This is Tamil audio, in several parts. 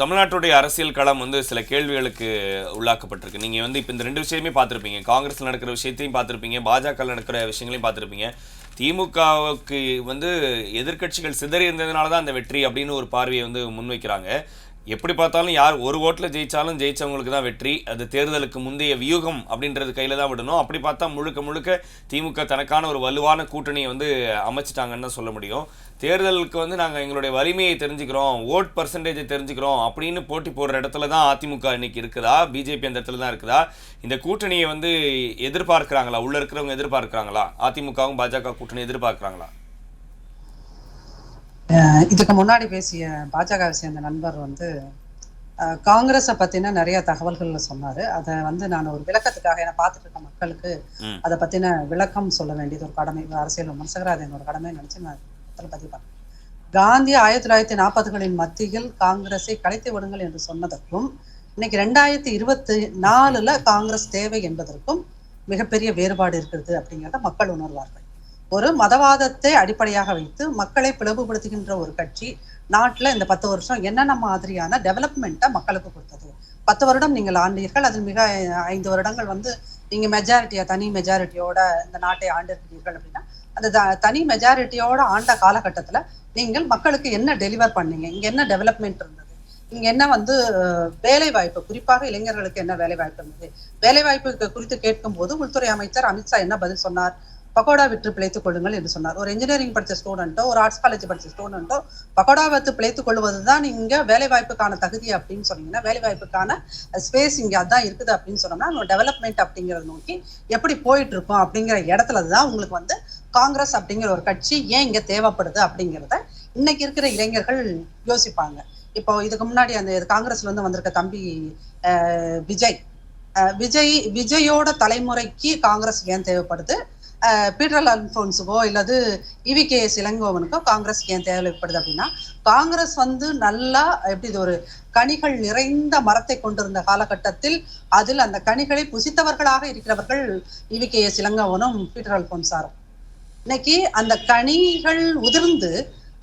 தமிழ்நாட்டுடைய அரசியல் களம் வந்து சில கேள்விகளுக்கு உள்ளாக்கப்பட்டிருக்கு. நீங்கள் வந்து இப்போ இந்த ரெண்டு விஷயமே பார்த்துருப்பீங்க. காங்கிரஸில் நடக்கிற விஷயத்தையும் பார்த்துருப்பீங்க. பாஜக நடக்கிற விஷயங்களையும் பார்த்துருப்பீங்க. திமுகவுக்கு வந்து எதிர்க்கட்சிகள் சிதறி இருந்ததுனால தான் அந்த வெற்றி அப்படின்னு ஒரு பார்வையை வந்து முன்வைக்கிறாங்க. எப்படி பார்த்தாலும் யார் ஒரு ஓட்டில் ஜெயித்தாலும் ஜெயிச்சவங்களுக்கு தான் வெற்றி. அது தேர்தலுக்கு முந்தைய வியூகம் அப்படின்றது கையில் தான் விடணும். அப்படி பார்த்தா முழுக்க முழுக்க திமுக தனக்கான ஒரு வலுவான கூட்டணியை வந்து அமைச்சிட்டாங்கன்னு தான் சொல்ல முடியும். தேர்தலுக்கு வந்து நாங்கள் எங்களுடைய வலிமையை தெரிஞ்சுக்கிறோம் ஓட் பர்சன்டேஜை தெரிஞ்சுக்கிறோம் அப்படின்னு போட்டி போடுற இடத்துல தான் அதிமுக இன்னைக்கு இருக்குதா? பிஜேபி அந்த இடத்துல தான் இருக்குதா? இந்த கூட்டணியை வந்து எதிர்பார்க்குறாங்களா? உள்ளே இருக்கிறவங்க எதிர்பார்க்குறாங்களா? அதிமுகவும் பாஜக கூட்டணி எதிர்பார்க்குறாங்களா? இதுக்கு முன்னாடி பேசிய பாஜகவை சேர்ந்த நண்பர் வந்து காங்கிரஸை பத்தின நிறைய தகவல்கள் சொன்னாரு. அதை வந்து நான் ஒரு விளக்கத்துக்காக என பார்த்துட்டு இருக்க மக்களுக்கு. அதை பத்தின விளக்கம் சொல்ல வேண்டியது ஒரு கடமை அரசியல் விமர்சகர் அதை என்னோட கடமை நினைச்சு நான் பதிவு பண்ணேன் காந்தி ஆயிரத்தி தொள்ளாயிரத்தி நாற்பதுகளின் மத்தியில் காங்கிரஸை கலைத்து விடுங்கள் என்று சொன்னதற்கும் இன்னைக்கு ரெண்டாயிரத்தி இருபத்தி நாலுல காங்கிரஸ் தேவை என்பதற்கும் மிகப்பெரிய வேறுபாடு இருக்கிறது அப்படிங்கிறத மக்கள் உணர்வார்கள். ஒரு மதவாதத்தை அடிப்படையாக வைத்து மக்களை பிளவுபடுத்துகின்ற ஒரு கட்சி நாட்டுல இந்த பத்து வருஷம் என்னென்ன மாதிரியான டெவலப்மெண்ட்டை மக்களுக்கு கொடுத்தது. பத்து வருடம் நீங்கள் ஆண்டீர்கள் அதில் மிக ஐந்து வருடங்கள் வந்து நீங்க மெஜாரிட்டியா தனி மெஜாரிட்டியோட இந்த நாட்டை ஆண்டிருக்கிறீர்கள் அப்படின்னா அந்த த- தனி மெஜாரிட்டியோட ஆண்ட காலகட்டத்துல நீங்கள் மக்களுக்கு என்ன டெலிவர் பண்ணீங்க? இங்க என்ன டெவலப்மெண்ட் இருந்தது? இங்க என்ன வந்து வேலை வாய்ப்பு குறிப்பாக இளைஞர்களுக்கு என்ன வேலை வாய்ப்பு இருந்தது? வேலை வாய்ப்பு குறித்து கேட்கும் போது உள்துறை அமைச்சர் அமித்ஷா என்ன பதில் சொன்னார்? பக்கோடா விற்று பிழைத்துக் கொள்ளுங்கள் என்று சொன்னார். ஒரு இன்ஜினியரிங் படிச்ச ஸ்டூடெண்ட்டோ ஒரு ஆர்ட்ஸ் காலேஜ் படிச்ச ஸ்டூடெண்ட்டோ பக்கோடா வைத்து பிழைத்துக் கொள்வதுதான் இங்கே வேலை வாய்ப்புக்கான தகுதி அப்படின்னு சொன்னீங்கன்னா வேலை வாய்ப்புக்கான ஸ்பேஸ் இங்கே அதான் இருக்குது அப்படின்னு சொன்னோம்னா நம்ம டெவலப்மெண்ட் அப்படிங்கிறத நோக்கி எப்படி போயிட்டு இருக்கோம் அப்படிங்கிற இடத்துல தான் உங்களுக்கு வந்து காங்கிரஸ் அப்படிங்கிற ஒரு கட்சி ஏன் இங்கே தேவைப்படுது அப்படிங்கிறத இன்னைக்கு இருக்கிற இளைஞர்கள் யோசிப்பாங்க. இப்போ இதுக்கு முன்னாடி அந்த காங்கிரஸ்ல இருந்து வந்திருக்க தம்பி விஜய். விஜய் விஜயோட தலைமுறைக்கு காங்கிரஸ் ஏன் தேவைப்படுது? பீட்டர் அல்ஃபோன்ஸுக்கோ இல்லது இவி கே எஸ் இளங்கோவனுக்கோ காங்கிரஸ்க்கு ஏன் தேவைப்படுது அப்படின்னா காங்கிரஸ் வந்து நல்லா எப்படி இது ஒரு கனிகள் நிறைந்த மரத்தை கொண்டிருந்த காலகட்டத்தில் அதில் அந்த கனிகளை புசித்தவர்களாக இருக்கிறவர்கள் இவி கே எஸ் இளங்கோவனும் பீட்டர் அல்ஃபோன்ஸாரும். இன்னைக்கு அந்த கனிகள் உதிர்ந்து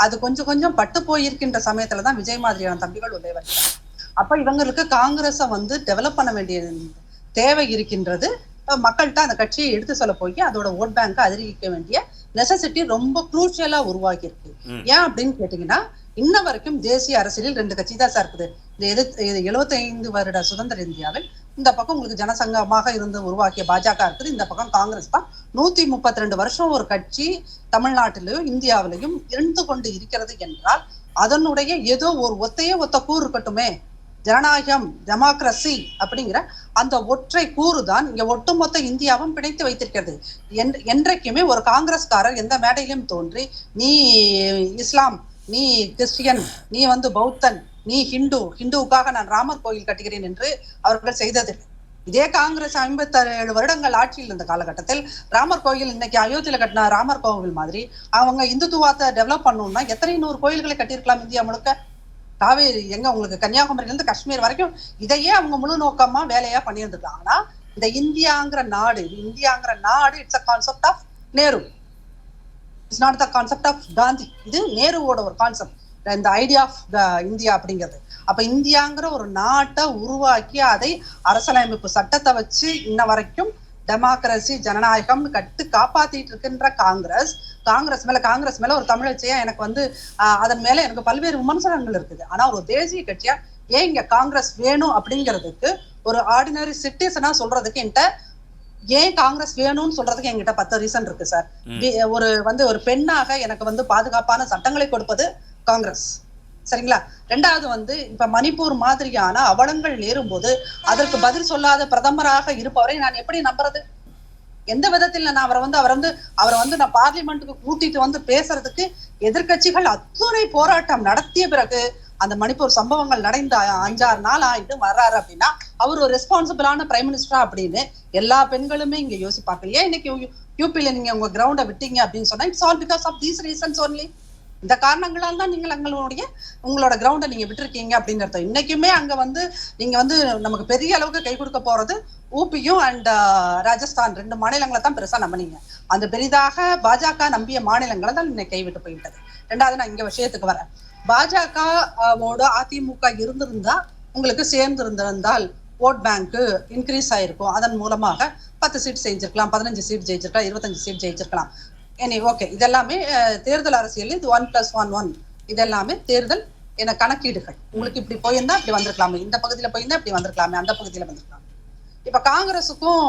அது கொஞ்சம் கொஞ்சம் பட்டு போயிருக்கின்ற சமயத்துல தான் விஜய் மாதிரியான தம்பிகள் உள்ளே வருகிறார் அப்ப இவங்களுக்கு காங்கிரஸை வந்து டெவலப் பண்ண வேண்டிய தேவை இருக்கின்றது. மக்கள்கிட்ட அந்த கட்சியை எடுத்து சொல்ல போய் அதோட ஓட் பேங்கை அதிகரிக்க வேண்டிய நெசசிட்டி ரொம்ப குரூஷியலா உருவாகி இருக்கு. ஏன் அப்படின்னு கேட்டீங்கன்னா இன்ன வரைக்கும் தேசிய அரசியலில் ரெண்டு கட்சி தான் சார் இருக்குது. இந்த எது எழுபத்தி ஐந்து வருட சுதந்திர இந்தியாவில் இந்த பக்கம் உங்களுக்கு ஜனசங்கமாக இருந்து உருவாக்கிய பாஜக இருக்குது. இந்த பக்கம் காங்கிரஸ் தான். நூத்தி முப்பத்தி ரெண்டு வருஷம் ஒரு கட்சி தமிழ்நாட்டிலும் இந்தியாவிலையும் இருந்து கொண்டு இருக்கிறது என்றால் அதனுடைய ஏதோ ஒரு ஒத்தையே ஒத்த கூறு இருக்கட்டுமே. ஜனநாயகம் டெமோக்ரஸி அப்படிங்கிற அந்த ஒற்றை கூறு தான் இங்க ஒட்டுமொத்த இந்தியாவும் பிணைத்து வைத்திருக்கிறது. என்- என்றைக்குமே ஒரு காங்கிரஸ்காரர் எந்த மேடையிலும் தோன்றி நீ இஸ்லாம் நீ கிறிஸ்டியன் நீ வந்து பௌத்தன் நீ ஹிந்து ஹிந்துவுக்காக நான் ராமர் கோயில் கட்டுகிறேன் என்று அவர்கள் செய்ததில்லை இதே காங்கிரஸ் ஐம்பத்தேழு வருடங்கள் ஆட்சியில் இருந்த காலகட்டத்தில் ராமர் கோயில் இன்னைக்கு அயோத்தியில கட்டின ராமர் கோவில் மாதிரி அவங்க இந்துத்துவத்தை டெவலப் பண்ணணும்னா எத்தனை நூறு கோயில்களை கட்டியிருக்கலாம் இந்தியா முழுக்க? காவேரி எங்க உங்களுக்கு கன்னியாகுமரியில இருந்து காஷ்மீர் வரைக்கும் இதையே அவங்க முழு நோக்கமா வேலையா பண்ணியிருந்துருக்காங்கன்னா இந்த இந்தியாங்கிற நாடு இந்தியாங்கிற நாடு it's a concept of Nehru. It's not the concept of Gandhi. இது நேருவோட ஒரு கான்செப்ட் இந்த ஐடியா ஆஃப் இந்தியா அப்படிங்கிறது. அப்ப இந்தியாங்கிற ஒரு நாட்டை உருவாக்கி அதை அரசியலமைப்பு சட்டத்தை வச்சு இன்ன வரைக்கும் டெமோக்ரஸி ஜனநாயகம் கட்டு காப்பாத்திட்டு இருக்கின்ற காங்கிரஸ் காங்கிரஸ் மேல காங்கிரஸ் மேல ஒரு தமிழச்சியா எனக்கு வந்து அதன் மேல எனக்கு பல்வேறு விமர்சனங்கள் இருக்குது. ஆனா ஒரு தேசிய கட்சியா ஏன் இங்க காங்கிரஸ் வேணும் அப்படிங்கிறதுக்கு ஒரு ஆர்டினரி சிட்டிசனா சொல்றதுக்கு என்கிட்ட ஏன் காங்கிரஸ் வேணும்னு சொல்றதுக்கு என்கிட்ட பத்து ரீசன் இருக்கு சார் ஒரு வந்து ஒரு பெண்ணாக எனக்கு வந்து பாதுகாப்பான சட்டங்களை கொடுப்பது காங்கிரஸ். சரிங்களா ரெண்டாவது வந்து இப்ப மணிப்பூர் மாதிரியான அவலங்கள் நேரும் போது அதற்கு பதில் சொல்லாத பிரதமராக இருப்பவரை நான் எப்படி நம்புறது எந்த விதத்தில் நான் அவரை வந்து அவர் வந்து அவரை வந்து நான் பார்லிமெண்ட்டுக்கு கூட்டிட்டு வந்து பேசுறதுக்கு எதிர்க்கட்சிகள் அத்துணை போராட்டம் நடத்திய பிறகு அந்த மணிப்பூர் சம்பவங்கள் நடந்த அஞ்சாறு நாள் ஆயிட்டு வர்றாரு அப்படின்னா அவர் ஒரு ரெஸ்பான்சிபிளான பிரைம் மினிஸ்டரா அப்படின்னு எல்லா பெண்களுமே இங்க யோசிப்பாங்க ஏன் இன்னைக்கு யூபியில யூபில நீங்க உங்க கிரவுண்டை விட்டீங்க அப்படின்னு சொன்னா it's all because of these reasons only இந்த காரணங்களால் தான் நீங்கள் எங்களுடைய உங்களோட கிரவுண்டை நீங்க விட்டுருக்கீங்க அப்படின்னு அர்த்தம். இன்னைக்குமே அங்க வந்து நீங்க வந்து நமக்கு பெரிய அளவுக்கு கை கொடுக்க போறது ஊபியும் அண்ட் ராஜஸ்தான் ரெண்டு மாநிலங்களை தான் பெருசா நம்பினீங்க. அந்த பெரிதாக பாஜக நம்பிய மாநிலங்களை தான் இன்னைக்கு கைவிட்டு போயிட்டது. ரெண்டாவது நான் இங்க விஷயத்துக்கு வரேன். பாஜகவோட அதிமுக இருந்திருந்தா உங்களுக்கு சேர்ந்து இருந்திருந்தால் ஓட் பேங்க்கு இன்க்ரீஸ் ஆயிருக்கும். அதன் மூலமாக பத்து சீட் ஜெயிச்சிருக்கலாம் பதினஞ்சு சீட் ஜெயிச்சிருக்கலாம் இருபத்தஞ்சு சீட் ஜெயிச்சிருக்கலாம். எனி ஓகே இதெல்லாமே தேர்தல் அரசியல் இது ஒன் பிளஸ் ஒன் ஒன் இதெல்லாமே தேர்தல் என கணக்கீடுகள். உங்களுக்கு இப்படி போயிருந்தா இப்படி வந்திருக்கலாமே. இந்த பகுதியில போயிருந்தா இப்படி வந்திருக்கலாமே. அந்த பகுதியில வந்திருக்கலாம். இப்ப காங்கிரஸுக்கும்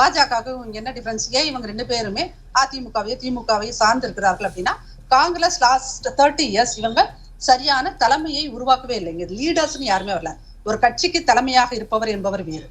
பாஜகவுக்கும் என்ன டிஃபரன்ஸ் ஏன் இவங்க ரெண்டு பேருமே அதிமுகவையோ திமுகவையோ சார்ந்து இருக்கிறார்கள் அப்படின்னா காங்கிரஸ் லாஸ்ட் தேர்ட்டி இயர்ஸ் இவங்க சரியான தலைமையை உருவாக்கவே இல்லைங்க லீடர்ஸ்னு யாருமே வரல. ஒரு கட்சிக்கு தலைமையாக இருப்பவர் என்பவர் வேறு.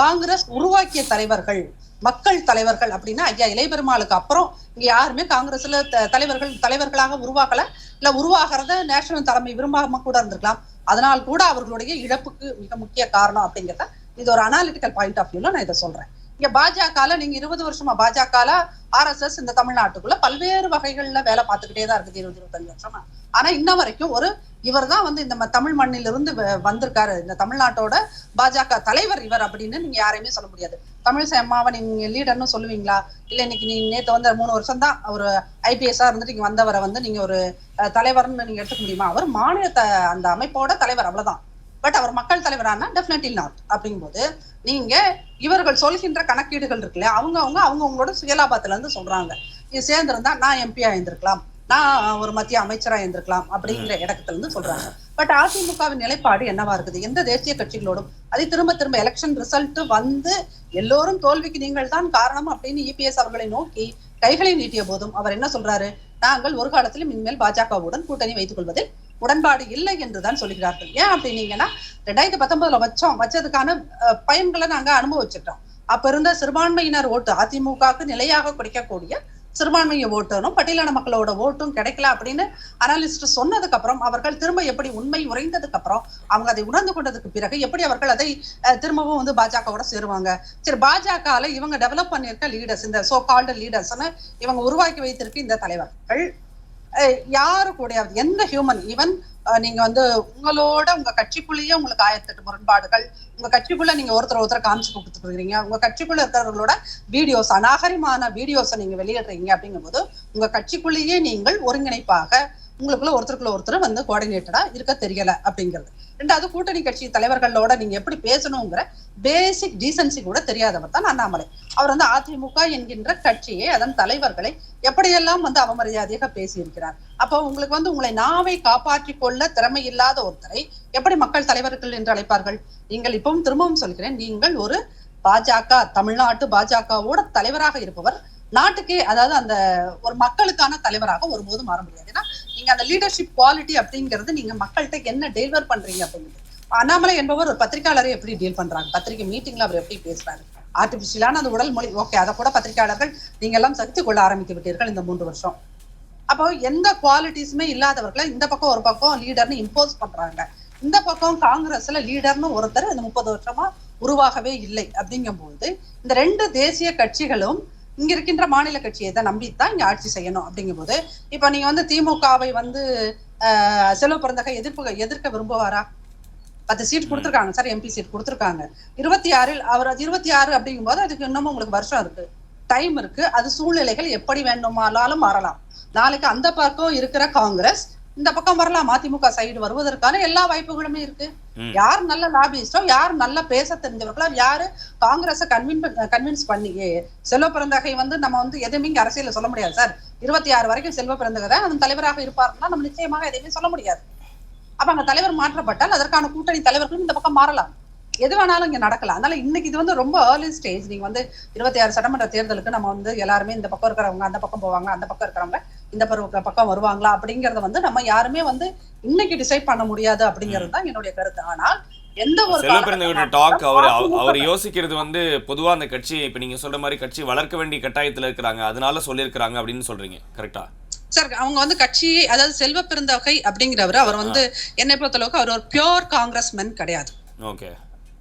காங்கிரஸ் உருவாக்கிய தலைவர்கள் மக்கள் தலைவர்கள் அப்படின்னா ஐயா இளையபெருமாளுக்கு அப்புறம் இங்க யாருமே காங்கிரஸ்ல தலைவர்கள் தலைவர்களாக உருவாக்கல. இல்ல உருவாகிறத நேஷனல் தலைமை விரும்பாம கூட இருந்திருக்கலாம். அதனால் கூட அவர்களுடைய இழப்புக்கு மிக முக்கிய காரணம் அப்படிங்கிறத இது ஒரு அனாலிட்டிக்கல் பாயிண்ட் ஆஃப் வியூல நான் இதை சொல்றேன். இங்க பாஜகல நீங்க இருபது வருஷமா பாஜகல ஆர்எஸ்எஸ் இந்த தமிழ்நாட்டுக்குள்ள பல்வேறு வகைகள்ல வேலை பார்த்துக்கிட்டே தான் இருக்குது இருபது இருபத்தஞ்சு வருஷமா. ஆனா இன்ன வரைக்கும் ஒரு இவர் தான் வந்து இந்த ம- தமிழ் மண்ணிலிருந்து வ- வந்திருக்காரு. இந்த தமிழ்நாட்டோட பாஜக தலைவர் இவர் அப்படின்னு நீங்க யாரையுமே சொல்ல முடியாது. தமிழிசை அம்மாவை நீங்க லீடர்னு சொல்லுவீங்களா? இல்ல இன்னைக்கு நீங்க நேத்து வந்து மூணு வருஷம் தான் ஒரு ஐபிஎஸ்ஆ இருந்துட்டு இங்க வந்தவரை வந்து நீங்க ஒரு தலைவர்னு நீங்க எடுத்துக்க முடியுமா? அவர் மாநில த- அந்த அமைப்போட தலைவர் அவ்வளவுதான். பட் அவர் மக்கள் தலைவரானா? டெஃபினெட்லி நாட் அப்படிங்கும்போது நீங்க இவர்கள் சொல்கின்ற கணக்கீடுகள் இருக்குல்ல அவங்க அவங்க அவங்க அவங்களோட சுயலாபத்துல இருந்து சொல்றாங்க. இது சேர்ந்திருந்தா நான் எம்பி ஆயிருந்திருக்கலாம் நான் ஒரு மத்திய அமைச்சரா இருந்திருக்கலாம் அப்படிங்கிற இடத்துல இருந்து சொல்றாங்க. பட் அதிமுகவின் நிலைப்பாடு என்னவா இருக்குது? எந்த தேசிய கட்சிகளோடும்? அதை திரும்ப திரும்ப எலெக்ஷன் ரிசல்ட் வந்து எல்லோரும் தோல்விக்கு நீங்கள் தான் காரணம் அப்படின்னு இபிஎஸ் அவர்களை நோக்கி கைகளை நீட்டிய போதும் அவர் என்ன சொல்றாரு? நாங்கள் ஒரு காலத்திலும் இனிமேல் பாஜகவுடன் கூட்டணி வைத்துக் கொள்வதில் உடன்பாடு இல்லை என்றுதான் சொல்கிறார்கள். ஏன் அப்படின்னீங்கன்னா ரெண்டாயிரத்தி பத்தொன்பதுல வச்சோம். வச்சதுக்கான பயன்களை நாங்க அனுபவிச்சிட்டோம். அப்ப இருந்த சிறுபான்மையினர் ஓட்டு அதிமுகவுக்கு நிலையாக கிடைக்கக்கூடிய சிறுபான்மைய ஓட்டனும் பட்டியலான மக்களோட ஓட்டும் கிடைக்கல அப்படின்னு அனாலிஸ்ட் சொன்னதுக்கு அப்புறம் அவர்கள் திரும்ப எப்படி உண்மை உறைந்ததுக்கு அப்புறம் அவங்க அதை உணர்ந்து கொண்டதுக்கு பிறகு எப்படி அவர்கள் அதை திரும்பவும் வந்து பாஜகவோட சேருவாங்க? சரி பாஜகல இவங்க டெவலப் பண்ணியிருக்க லீடர்ஸ் இந்த சோ கால்டு லீடர்ஸ்னு இவங்க உருவாக்கி வைத்திருக்க இந்த தலைவர்கள் யாரு கூட எந்த ஹியூமன் ஈவன் நீங்க வந்து உங்களோட உங்க கட்சிக்குள்ளேயே உங்களுக்கு ஆயிரத்தெட்டு முரண்பாடுகள் உங்க கட்சிக்குள்ள நீங்க ஒருத்தர் ஒருத்தர் காமிச்சு கொடுத்துருக்கீங்க உங்க கட்சிக்குள்ள இருக்கிறவர்களோட வீடியோஸ் அநாகரிமான வீடியோஸை நீங்க வெளியிடுறீங்க அப்படிங்கும்போது உங்க கட்சிக்குள்ளேயே நீங்கள் ஒருங்கிணைப்பாக உங்களுக்குள்ள ஒருத்தருக்குள்ள ஒருத்தர் வந்து கோஆர்டினேட்டடா இருக்க தெரியல அப்படிங்கிறது. ரெண்டாவது கூட்டணி கட்சி தலைவர்களோட நீங்க எப்படி பேசணுங்கிற பேசிக் டீசன்சி கூட தெரியாதவர் தான் அண்ணாமலை. அவர் வந்து அதிமுக என்கின்ற கட்சியை அதன் தலைவர்களை எப்படியெல்லாம் வந்து அவமரியாதையாக பேசியிருக்கிறார். அப்போ உங்களுக்கு வந்து உங்களை நாவை காப்பாற்றிக் கொள்ள திறமை இல்லாத ஒருத்தரை எப்படி மக்கள் தலைவர்கள் என்று அழைப்பார்கள்? நீங்கள் இப்பவும் திரும்பவும் சொல்கிறேன் நீங்கள் ஒரு பாஜக தமிழ்நாட்டு பாஜகவோட தலைவராக இருப்பவர் நாட்டுக்கே அதாவது அந்த ஒரு மக்களுக்கான தலைவராக ஒருபோதும் மாற முடியாது. நீங்க அந்த லீடர்ஷிப் குவாலிட்டி அப்படிங்கிறது நீங்க மக்கள்கிட்ட என்ன டெலிவர் பண்றீங்க அப்படின்னு அண்ணாமலை என்பவர் ஒரு பத்திரிகையாளரை எப்படி டீல் பண்றாங்க? பத்திரிகை மீட்டிங்ல அவர் எப்படி பேசுறாரு? ஆர்டிபிஷியலான அந்த உடல் மொழி ஓகே அதை கூட பத்திரிகையாளர்கள் நீங்க எல்லாம் சகித்து கொள்ள ஆரம்பித்து விட்டீர்கள் இந்த மூன்று வருஷம். அப்போ எந்த குவாலிட்டிஸுமே இல்லாதவர்களை இந்த பக்கம் ஒரு பக்கம் லீடர்னு இம்போஸ் பண்றாங்க. இந்த பக்கம் காங்கிரஸ்ல லீடர்னு ஒருத்தர் இந்த முப்பது வருஷமா உருவாகவே இல்லை அப்படிங்கும்போது இந்த ரெண்டு தேசிய கட்சிகளும் இங்க இருக்கின்ற மாநில கட்சியை தான் நம்பித்தான் இங்க ஆட்சி செய்யணும் அப்படிங்கும்போது இப்ப நீங்க வந்து திமுகவை வந்து செல்வ பிறந்தகை எதிர்ப்பு எதிர்க்க விரும்புவாரா? பத்து சீட் கொடுத்துருக்காங்க சார் எம்பி சீட் கொடுத்துருக்காங்க. இருபத்தி ஆறில் அவர் இருபத்தி ஆறு அப்படிங்கும்போது அதுக்கு இன்னமும் உங்களுக்கு வருஷம் இருக்கு. டைம் இருக்கு. அது சூழ்நிலைகள் எப்படி வேண்டுமானாலும் மாறலாம். நாளைக்கு அந்த பக்கம் இருக்கிற காங்கிரஸ் இந்த பக்கம் வரலாம். அதிமுக சைடு வருவதற்கான எல்லா வாய்ப்புகளுமே இருக்கு. யார் நல்ல லாபிஸ்டோ யார் நல்லா பேச தெரிஞ்சவர்களோ யாரு காங்கிரஸை கன்வின் கன்வின்ஸ் பண்ணி செல்வ பிறந்தகை வந்து நம்ம வந்து எதுவுமே இங்க அரசியல சொல்ல முடியாது சார். இருபத்தி ஆறு வரைக்கும் செல்வ பிறந்தகை தான் அதன் தலைவராக இருப்பாருன்னா நம்ம நிச்சயமாக எதையுமே சொல்ல முடியாது. அப்ப அங்க தலைவர் மாற்றப்பட்டால் அதற்கான கூட்டணி தலைவர்களும் இந்த பக்கம் மாறலாம். எது வேணாலும் இங்க நடக்கலாம். அதனால இன்னைக்கு இது வந்து ரொம்ப ஏர்லி ஸ்டேஜ் நீங்க வந்து இருபத்தி ஆறு சட்டமன்ற தேர்தலுக்கு நம்ம வந்து எல்லாருமே இந்த பக்கம் இருக்கிறவங்க அந்த பக்கம் போவாங்க அந்த பக்கம் இருக்கிறவங்க இந்த பருவ- பக்கம் வருவாங்களா அப்படிங்கறத வந்து நம்ம யாருமே வந்து இன்னைக்கு டிசைட் பண்ண முடியாது அப்படிங்கிறது தான் என்னுடைய கருத்து. ஆனால் எந்த ஒரு டாக் அவர் அவர்- யோசிக்கிறது வந்து பொதுவா அந்த கட்சி இப்ப நீங்க சொல்ற மாதிரி கட்சி வளர்க்க வேண்டிய கட்டாயத்துல இருக்கிறாங்க. அதனால சொல்லியிருக்கிறாங்க அப்படின்னு சொல்றீங்க. கரெக்டா சார் அவங்க வந்து கட்சி அதாவது செல்வ பெருந்தகை அப்படிங்கிறவர் அவர் வந்து என்னை பொறுத்தளவுக்கு அவர் ஒரு பியோர் காங்கிரஸ் மென் கிடையாது. ஓகே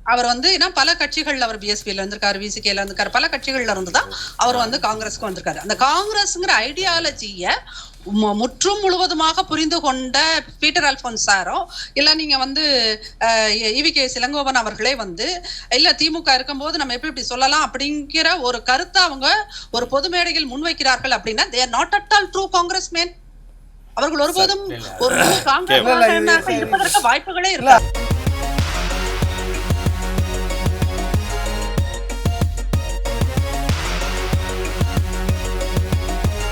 அவர் வந்து ஏன்னா பல கட்சிகள்ல அவர் பிஎஸ்பியில இருந்திருக்காரு விசிகேல இருந்திருக்காரு பல கட்சிகள்ல இருந்து தான் அவர் வந்து காங்கிரஸ்க்கு வந்திருக்காரு. அந்த காங்கிரஸ்ங்கிற ஐடியாலஜிய முற்றும் முழுவதுமாக புரிந்து கொண்ட பீட்டர் அல்போன்ஸ் சாரோ இல்ல நீங்க வந்து இவி கே இளங்கோவன் அவர்களே வந்து இல்ல திமுக இருக்கும்போது நம்ம எப்படி இப்படி சொல்லலாம் அப்படிங்கிற ஒரு கருத்தை அவங்க ஒரு பொது மேடையில் முன்வைக்கிறார்கள் அப்படின்னா they're not at all true Congress man அவர்கள் ஒருபோதும் ஒரு காங்கிரஸ் இருப்பதற்கு வாய்ப்புகளே இல்லை.